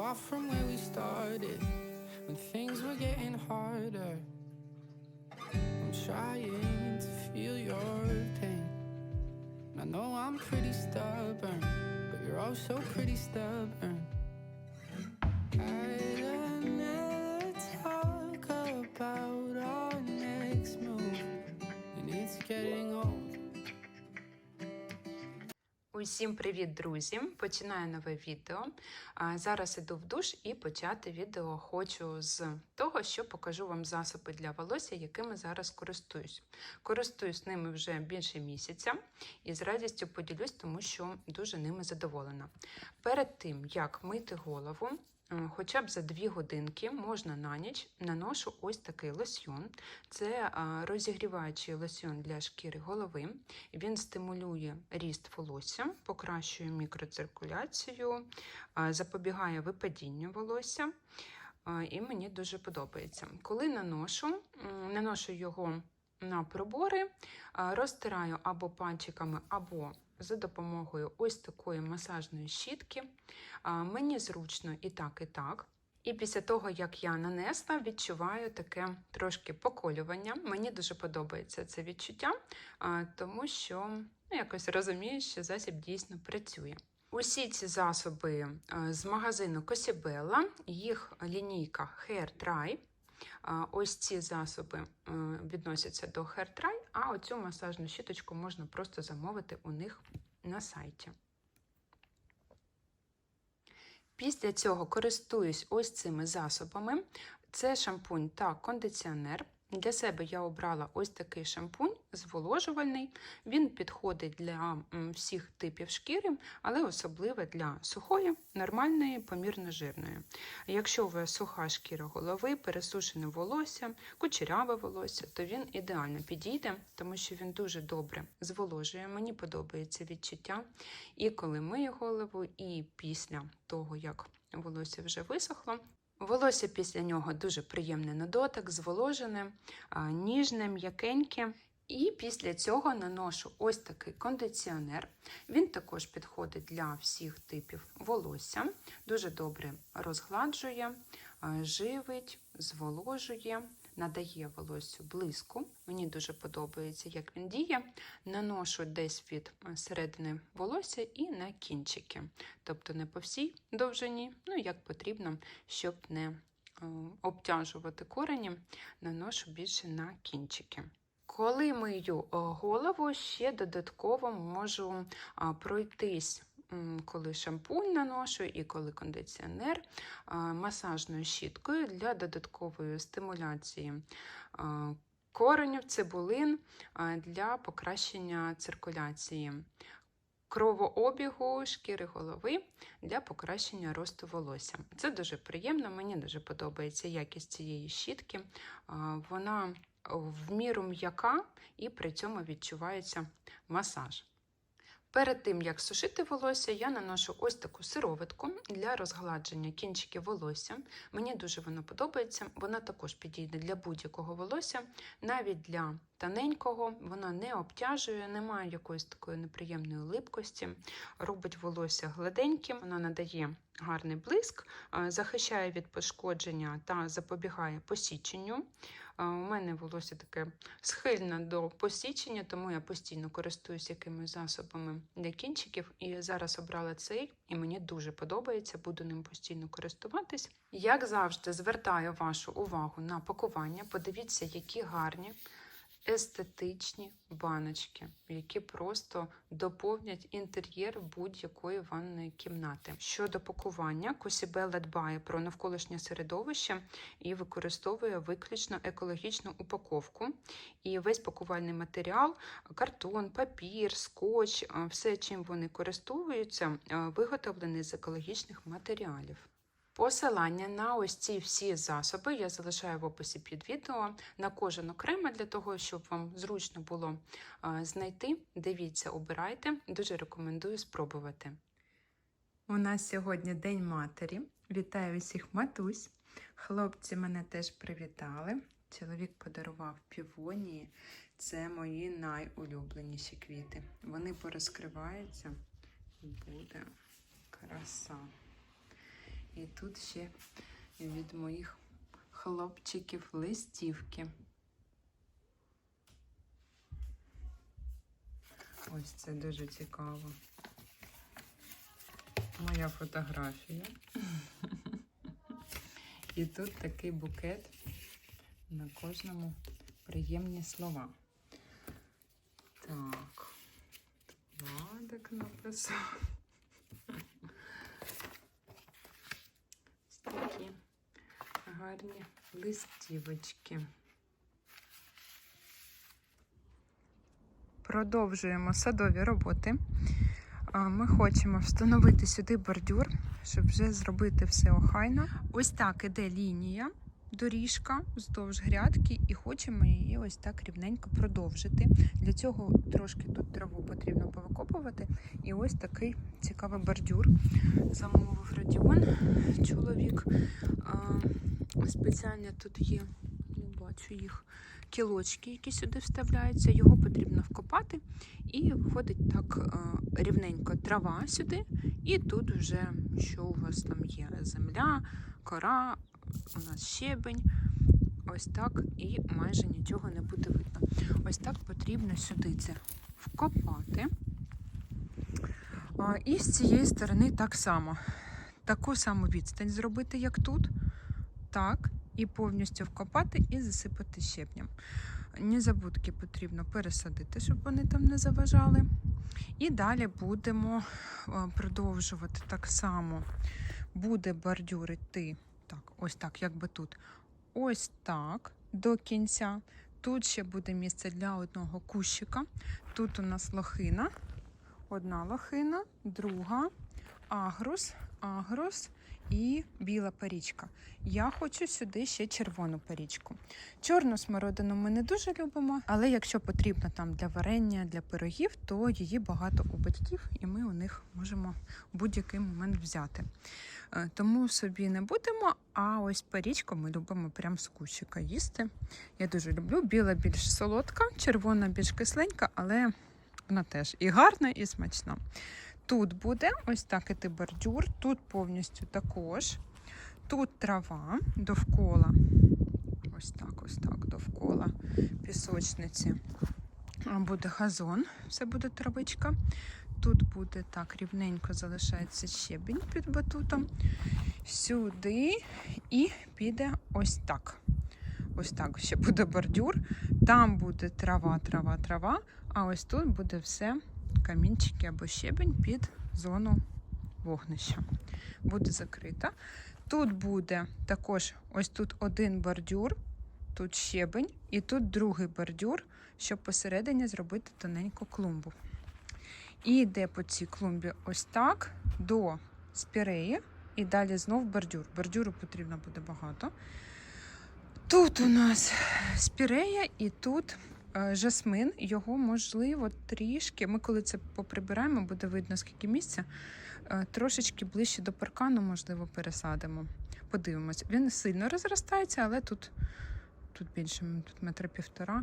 far from where we started when things were getting harder. I'm trying to feel your pain. I know I'm pretty stubborn, but you're also pretty stubborn. Усім привіт, друзі! Починаю нове відео. Зараз іду в душ і почати відео хочу з того, що покажу вам засоби для волосся, якими зараз користуюсь. Користуюсь ними вже більше місяця і з радістю поділюсь, тому що дуже ними задоволена. Перед тим, як мити голову, Хоча б за 2 годинки можна на ніч наношу ось такий лосьйон. Це розігріваючий лосьйон для шкіри голови. Він стимулює ріст волосся, покращує мікроциркуляцію, запобігає випадінню волосся. І мені дуже подобається. Коли наношу, наношу його на пробори, розтираю або пальчиками, або за допомогою ось такої масажної щітки. Мені зручно і так, і так. І після того, як я нанесла, відчуваю таке трошки поколювання. Мені дуже подобається це відчуття, тому що ну, якось розумію, що засіб дійсно працює. Усі ці засоби з магазину Cosibella, їх лінійка Hair Dry. Ось ці засоби е, відносяться до Hairdry, а оцю масажну щіточку можна просто замовити у них на сайті. Після цього користуюсь ось цими засобами. Це шампунь та кондиціонер. Для себе я обрала ось такий шампунь зволожувальний. Він підходить для всіх типів шкіри, але особливо для сухої, нормальної, помірно жирної. Якщо у вас суха шкіра голови, пересушене волосся, кучеряве волосся, то він ідеально підійде, тому що він дуже добре зволожує. Мені подобається відчуття. І коли мию голову, і після того, як волосся вже висохло, Волосся після нього дуже приємне на дотик, зволожене, ніжне, м'якеньке. І після цього наношу ось такий кондиціонер. Він також підходить для всіх типів волосся, дуже добре розгладжує, живить, зволожує, надає волоссю блиску. Мені дуже подобається, як він діє. Наношу десь від е, середини волосся і на кінчики. Тобто не по всій довжині, ну як потрібно, щоб не е, обтяжувати корені, наношу більше на кінчики. Коли мию е, голову, ще додатково можу пройтись, коли шампунь наношу і коли кондиціонер масажною щіткою для додаткової стимуляції коренів, цибулин для покращення циркуляції. Кровообігу шкіри голови для покращення росту волосся. Це дуже приємно, мені дуже подобається якість цієї щітки. Вона в міру м'яка і при цьому відчувається масаж. Перед тим, як сушити волосся, я наношу ось таку сироватку для розгладження кінчиків волосся. Мені дуже воно подобається. Вона також підійде для будь-якого волосся, навіть для тоненького, вона не обтяжує, немає якоїсь такої неприємної липкості, робить волосся гладеньким, вона надає гарний блиск, е, захищає від пошкодження та запобігає посіченню. У мене волосся таке схильне до посічення, тому я постійно користуюсь якимись засобами для кінчиків. І зараз обрала цей, і мені дуже подобається, буду ним постійно користуватись. Як завжди, звертаю вашу увагу на пакування. Подивіться, які гарні. Естетичні баночки, які просто доповнять інтер'єр будь-якої ванної кімнати. Щодо пакування, Косібела дбає про навколишнє середовище і використовує виключно екологічну упаковку. І весь пакувальний матеріал, картон, папір, скотч, все, чим вони користуються, виготовлений з екологічних матеріалів. Посилання на ось ці всі засоби я залишаю в описі під відео на кожен окремо для того, щоб вам зручно було знайти. Дивіться, обирайте. Дуже рекомендую спробувати. У нас сьогодні День матері. Вітаю усіх матусь. Хлопці мене теж привітали. Чоловік подарував півонії. Це мої найулюбленіші квіти. Вони порозкриваються буде краса. І тут ще від моїх хлопчиків листівки. Ось це дуже цікаво. Моя фотографія. І тут такий букет на кожному приємні слова. Так. Владик написав. Ось такі гарні листівочки. Продовжуємо садові роботи. Ми хочемо встановити сюди бордюр, щоб вже зробити все охайно. Ось так іде лінія, доріжка вздовж грядки, і хочемо її ось так рівненько продовжити. Для цього трошки тут траву потрібно повикопувати. І ось такий цікавий бордюр. Замовив Радіон, чоловік. Спеціально тут є, не бачу їх, кілочки, які сюди вставляються. Його потрібно вкопати. І виходить так е, рівненько трава сюди, і тут вже що у вас там є: земля, кора, у нас щебень. Ось так, і майже нічого не буде видно. Ось так потрібно сюди це вкопати. І з цієї сторони так само. Таку саму відстань зробити, як тут. Так, і повністю вкопати і засипати щебнем. Незабудки потрібно пересадити, щоб вони там не заважали. І далі будемо е, продовжувати так само. Буде бордюр йти, так, ось так, як би тут. Ось так до кінця. Тут ще буде місце для одного кущика. Тут у нас лохина. Одна лохина, друга, агрус, агрус і біла парічка. Я хочу сюди ще червону парічку. Чорну смородину ми не дуже любимо, але якщо потрібно там для варення, для пирогів, то її багато у батьків, і ми у них можемо в будь-який момент взяти. Е, Тому собі не будемо, а ось парічку ми любимо прям з кущика їсти. Я дуже люблю. Біла більш солодка, червона більш кисленька, але вона теж і гарна, і смачна. Тут буде ось так іти бордюр, тут повністю також. Тут трава довкола. Ось так, ось так, довкола пісочниці. Буде газон, все буде травичка. Тут буде так, рівненько залишається щебінь під батутом. Сюди і піде ось так. Ось так ще буде бордюр. Там буде трава, трава, трава. А ось тут буде все камінчики або щебень під зону вогнища. Буде закрита. Тут буде також ось тут один бордюр, тут щебень, і тут другий бордюр, щоб посередині зробити тоненьку клумбу. І йде по цій клумбі ось так до спіреї, і далі знов бордюр. Бордюру потрібно буде багато. Тут у нас спірея, і тут жасмин. Його можливо трішки. Ми коли це поприбираємо, буде видно скільки місця. Е, Трошечки ближче до паркану, можливо, пересадимо. Подивимось. Він сильно розростається, але тут, тут більше тут метра півтора.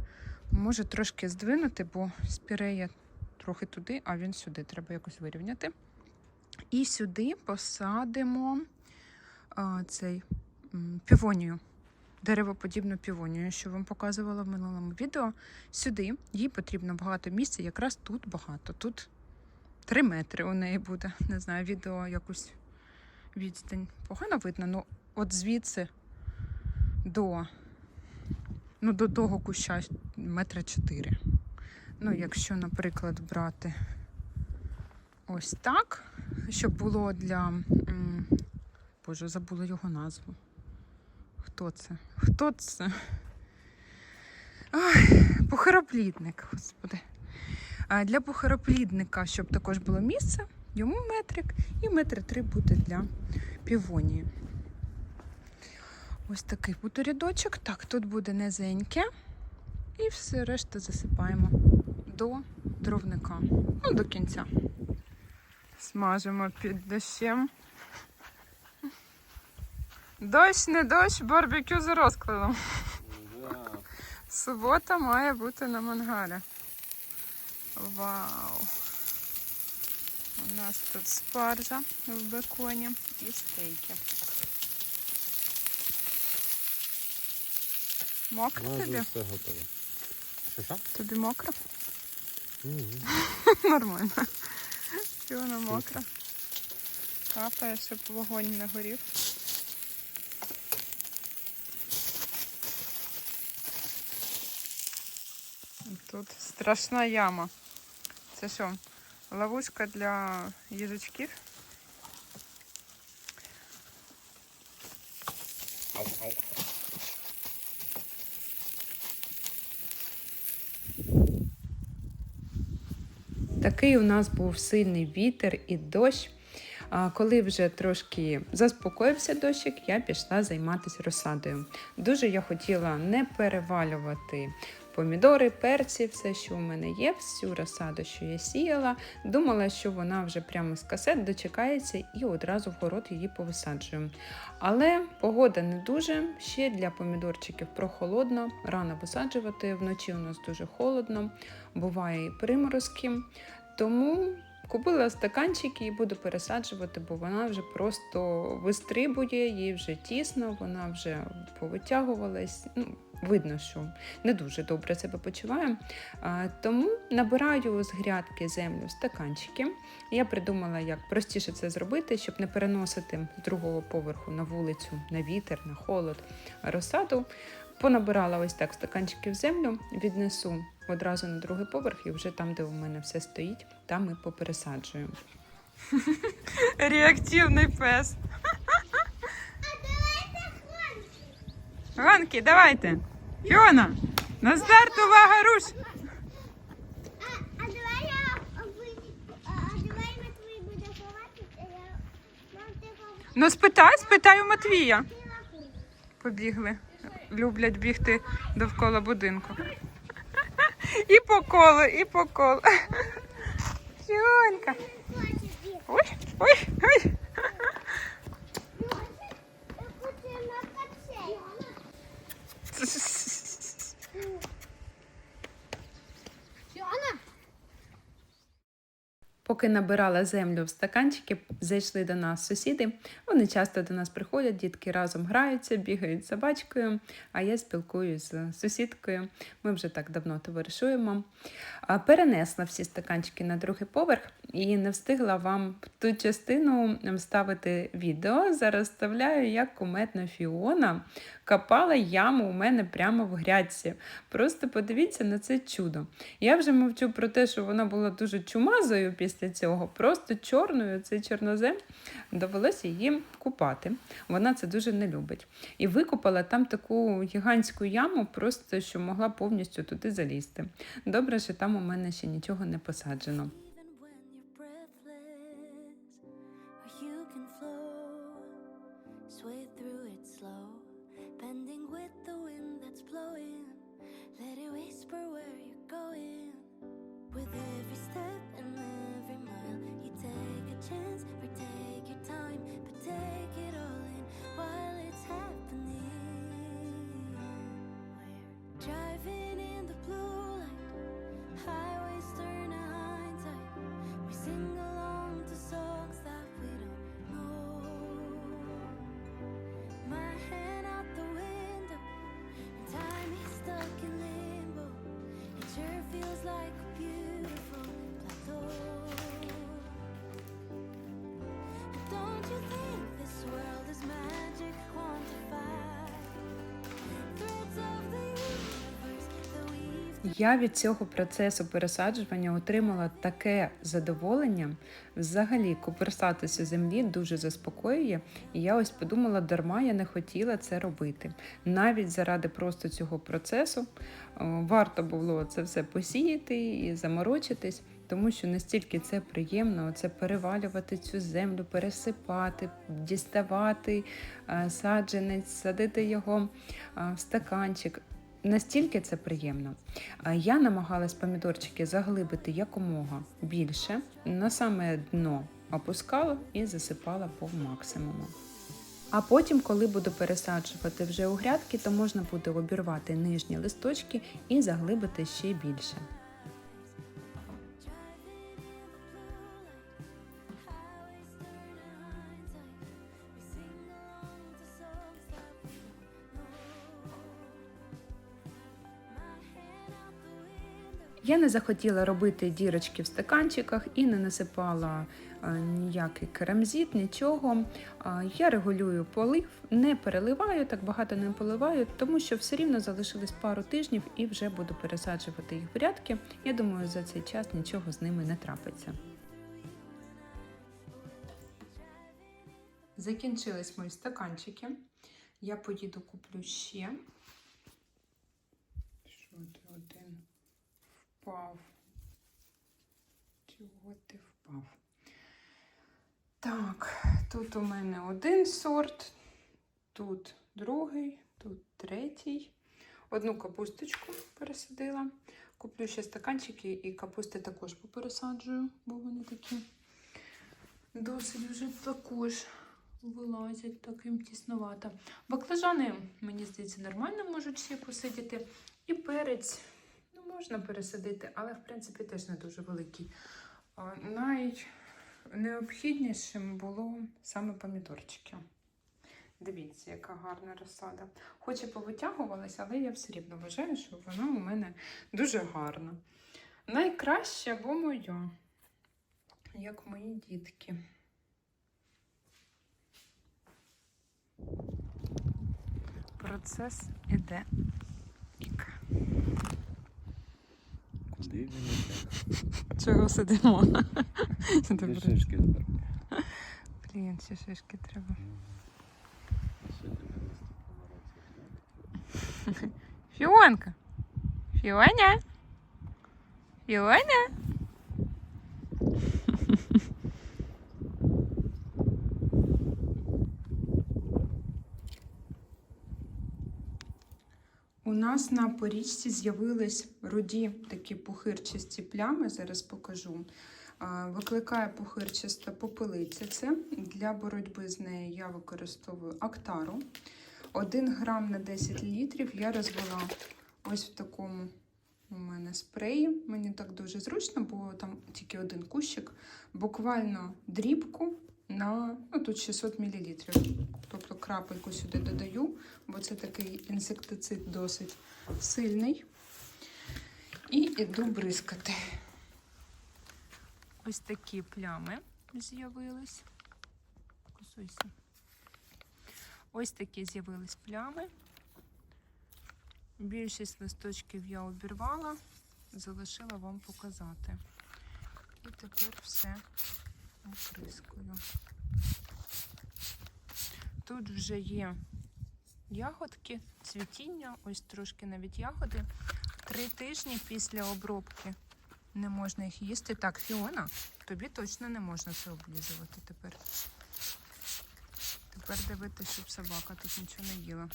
Може трошки здвинути, бо спірея трохи туди, а він сюди. Треба якось вирівняти. І сюди посадимо а, цей м, півонію деревоподібну півонію, що вам показувала в минулому відео. Сюди їй потрібно багато місця, якраз тут багато. Тут 3 метри у неї буде. Не знаю, відео якусь відстань. Погано видно, ну от звідси до, ну, до того куща метра 4. Ну, якщо, наприклад, брати ось так, щоб було для. Боже, забула його назву. Хто це? Хто це? Ой, похороплідник, господи. А для похороплідника, щоб також було місце, йому метрик і метри три буде для півонії. Ось такий буде рядочок. Так, тут буде низеньке. І все решта засипаємо до дровника. Ну, до кінця. Смажимо під дощем. Дощ, не дощ, барбекю за розкладом. Субота має бути на мангалі. Вау. У нас тут спаржа в беконі і стейки. Мокро Майже тобі? все готове. Що що? Тобі мокро? Ні. Нормально. Фіона мокра. Капає, щоб вогонь не горів. Тут страшна яма. Це що? Ловушка для їжачків? Такий у нас був сильний вітер і дощ. А коли вже трошки заспокоївся дощик, я пішла займатися розсадою. Дуже я хотіла не перевалювати помідори, перці, все, що у мене є, всю розсаду, що я сіяла. Думала, що вона вже прямо з касет дочекається і одразу в город її повисаджую. Але погода не дуже. Ще для помідорчиків прохолодно, рано висаджувати. Вночі у нас дуже холодно, буває і приморозки. Тому купила стаканчики і буду пересаджувати, бо вона вже просто вистрибує, їй вже тісно, вона вже повитягувалась. Ну, видно, що не дуже добре себе почуває. Тому набираю з грядки землю в стаканчики. Я придумала, як простіше це зробити, щоб не переносити з другого поверху на вулицю, на вітер, на холод розсаду. Понабирала ось так стаканчики в землю, віднесу одразу на другий поверх, і вже там, де у мене все стоїть, там і попересаджую. Реактивний пес. А Гонки, давайте. Фіона, на старт, увага, руш! А, давай я давай Матвій буде ховати, я Ну спитай, спитай у Матвія. Побігли. Люблять бігти довкола будинку. І по колу, і по колу. Фіонка. Ой, ой, ой. Я хочу на качелі. Фіона? Поки набирала землю в стаканчики, зайшли до нас сусіди. Вони часто до нас приходять, дітки разом граються, бігають собачкою, а я спілкуюся з сусідкою. Ми вже так давно товаришуємо. Перенесла всі стаканчики на другий поверх і не встигла вам ту частину вставити відео. Зараз вставляю, як куметна Фіона копала яму у мене прямо в грядці. Просто подивіться на це чудо. Я вже мовчу про те, що вона була дуже чумазою після цього, просто чорною, цей чорнозем. Довелося її купати. Вона це дуже не любить. І викопала там таку гігантську яму, просто що могла повністю туди залізти. Добре, що там у мене ще нічого не посаджено. Through it slow, bending with the wind that's blowing. Let it whisper where you're going. With every step and every mile, you take a chance or take your time, but take it all in while it's happening. We're driving in the blue like Я від цього процесу пересаджування отримала таке задоволення. Взагалі, куперсатись землі дуже заспокоює, і я ось подумала, дарма я не хотіла це робити. Навіть заради просто цього процесу варто було це все посіяти і заморочитись. Тому що настільки це приємно, це перевалювати цю землю, пересипати, діставати е, саджанець, садити його е, в стаканчик. Настільки це приємно. Я намагалась помідорчики заглибити якомога більше, на саме дно опускала і засипала по максимуму. А потім, коли буду пересаджувати вже у грядки, то можна буде обірвати нижні листочки і заглибити ще більше. Я не захотіла робити дірочки в стаканчиках і не насипала е, ніякий керамзит, нічого. Я регулюю полив, не переливаю, так багато не поливаю, тому що все рівно залишилось пару тижнів і вже буду пересаджувати їх в рядки. Я думаю, за цей час нічого з ними не трапиться. Закінчились мої стаканчики. Я поїду куплю ще. Що ти один впав? Чого ти впав? Так, тут у мене один сорт, тут другий, тут третій. Одну капусточку пересадила. Куплю ще стаканчики і капусти також попересаджую, бо вони такі досить вже також вилазять таким тісновато. Баклажани, мені здається, нормально можуть ще посидіти. І перець можна пересадити, але в принципі теж не дуже великий. Найнеобхіднішим було саме помідорчики. Дивіться, яка гарна розсада. Хоч і повитягувалася, але я все рівно вважаю, що вона у мене дуже гарна. Найкраща, бо моя, як мої дітки. Процес іде. Ік. Куди він іде? Чого сидимо? Шишки? Блін, ці шишки треба. Фіонка. Фіоня. Фіоня. Нас на порічці з'явились руді такі пухирчасті плями, зараз покажу. Викликає пухирчаста попелиця. Це для боротьби з нею я використовую актару. 1 грам на 10 літрів я розвела ось в такому у мене спреї. Мені так дуже зручно, бо там тільки один кущик. Буквально дрібку на ну, тут 600 мл. Тобто крапельку сюди додаю, бо це такий інсектицид досить сильний. І іду бризкати. Ось такі плями з'явились. Кусуйся. Ось такі з'явились плями. Більшість листочків я обірвала, залишила вам показати. І тепер все оприскую. Тут вже є ягодки, цвітіння, ось трошки навіть ягоди. Три тижні після обробки не можна їх їсти. Так, Фіона, тобі точно не можна це облізувати тепер. Тепер дивитися, щоб собака тут нічого не їла.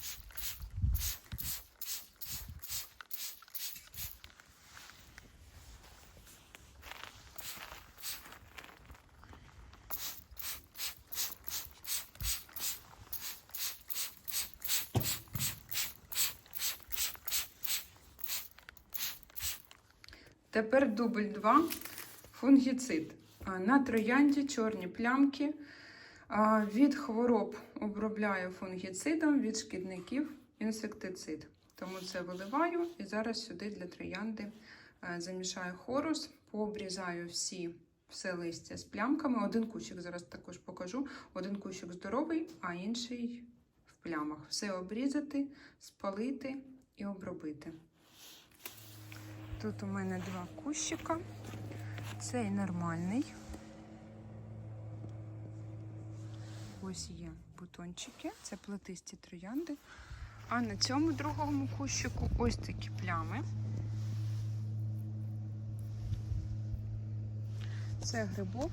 Тепер дубль 2 фунгіцид. На троянді чорні плямки. Від хвороб обробляю фунгіцидом, від шкідників інсектицид. Тому це виливаю і зараз сюди для троянди е, замішаю хорус, пообрізаю всі все листя з плямками. Один кущик зараз також покажу. Один кущик здоровий, а інший в плямах. Все обрізати, спалити і обробити. Тут у мене два кущика. Цей нормальний. Ось є бутончики, це плетисті троянди. А на цьому другому кущику ось такі плями. Це грибок.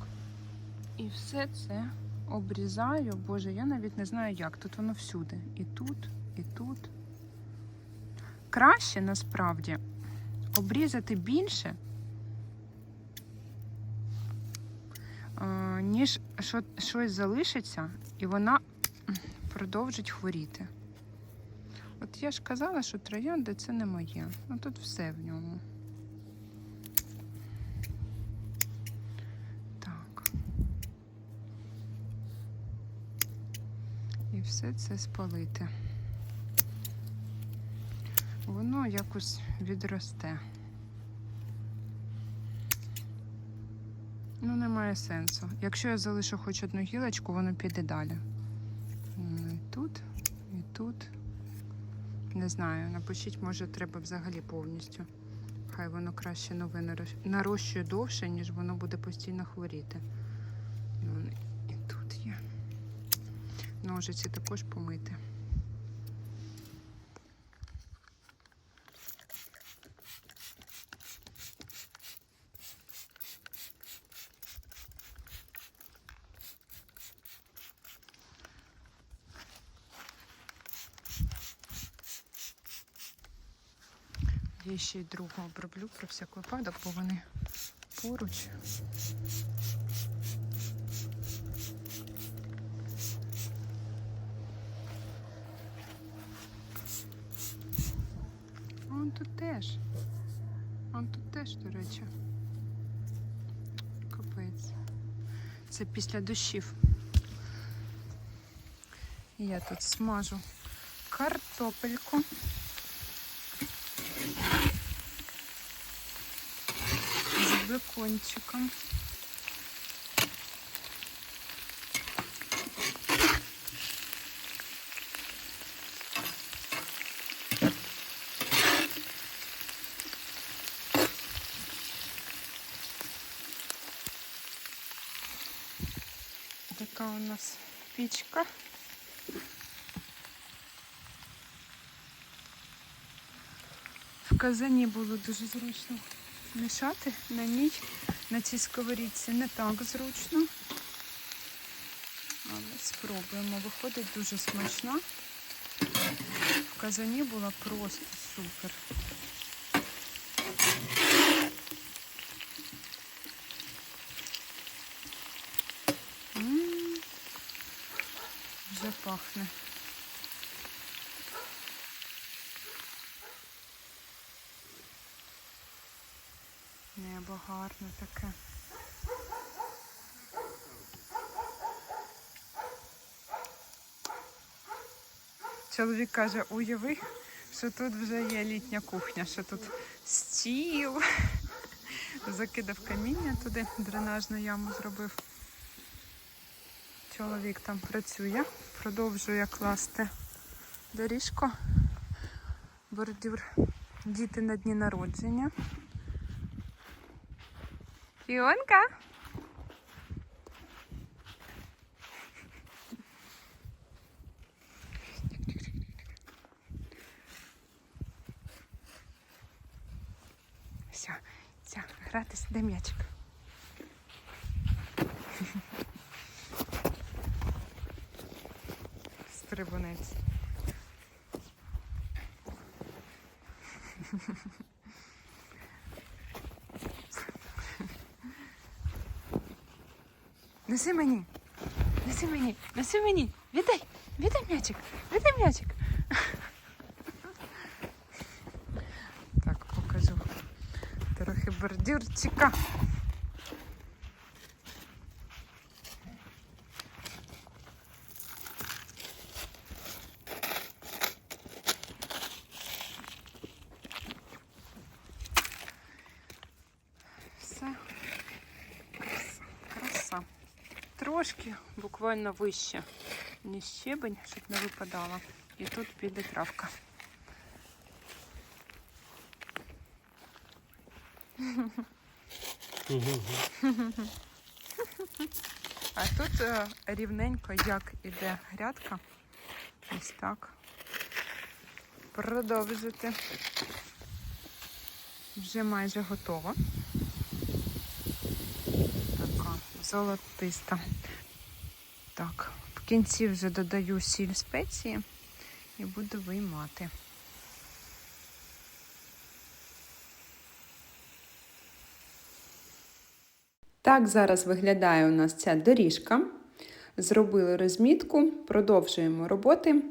І все це обрізаю. Боже, я навіть не знаю як. Тут воно всюди. І тут, і тут. Краще насправді обрізати більше, е, ніж щось залишиться, і вона продовжить хворіти. От я ж казала, що троянди це не моє. Ну тут все в ньому. Так. І все це спалити. Воно якось відросте. Ну, немає сенсу. Якщо я залишу хоч одну гілочку, воно піде далі. І тут, і тут. Не знаю, напишіть, може, треба взагалі повністю. Хай воно краще нове нарощує довше, ніж воно буде постійно хворіти. Ну, І тут є. Ножиці також помити. Ще й другу оброблю про всяк випадок, бо вони поруч. Он тут теж. Он тут теж, до речі. Капець. Це після дощів. Я тут смажу картопельку. З бекончиком. Така у нас пічка. В казані було дуже зручно мішати на ній, на цій сковорідці не так зручно. Але спробуємо. Виходить дуже смачно. В казані була просто супер. М, Вже пахне. Гарне таке. Чоловік каже, уяви, що тут вже є літня кухня, що тут стіл. Закидав каміння туди, дренажну яму зробив. Чоловік там працює, продовжує класти доріжку, бордюр, діти на дні народження. Фіонка. Все, все, гратись, де м'ячик. Стрибунець. Неси мені. Неси мені, неси мені. Віддай, віддай м'ячик, віддай м'ячик. Так, покажу. Трохи бордюрчика. Все. Краса. Краса. Трошки буквально вище, ніж щебень, щоб не випадало. І тут піде травка. А тут е, рівненько, як іде грядка. Ось так. Продовжити. Вже майже готова. Така золотиста. Так, в кінці вже додаю сіль спеції і буду виймати. Так зараз виглядає у нас ця доріжка. Зробили розмітку, продовжуємо роботи.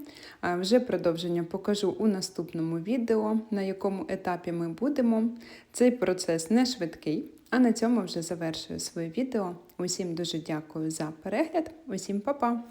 Вже продовження покажу у наступному відео, на якому етапі ми будемо. Цей процес не швидкий, а на цьому вже завершую своє відео. Усім дуже дякую за перегляд, усім па-па!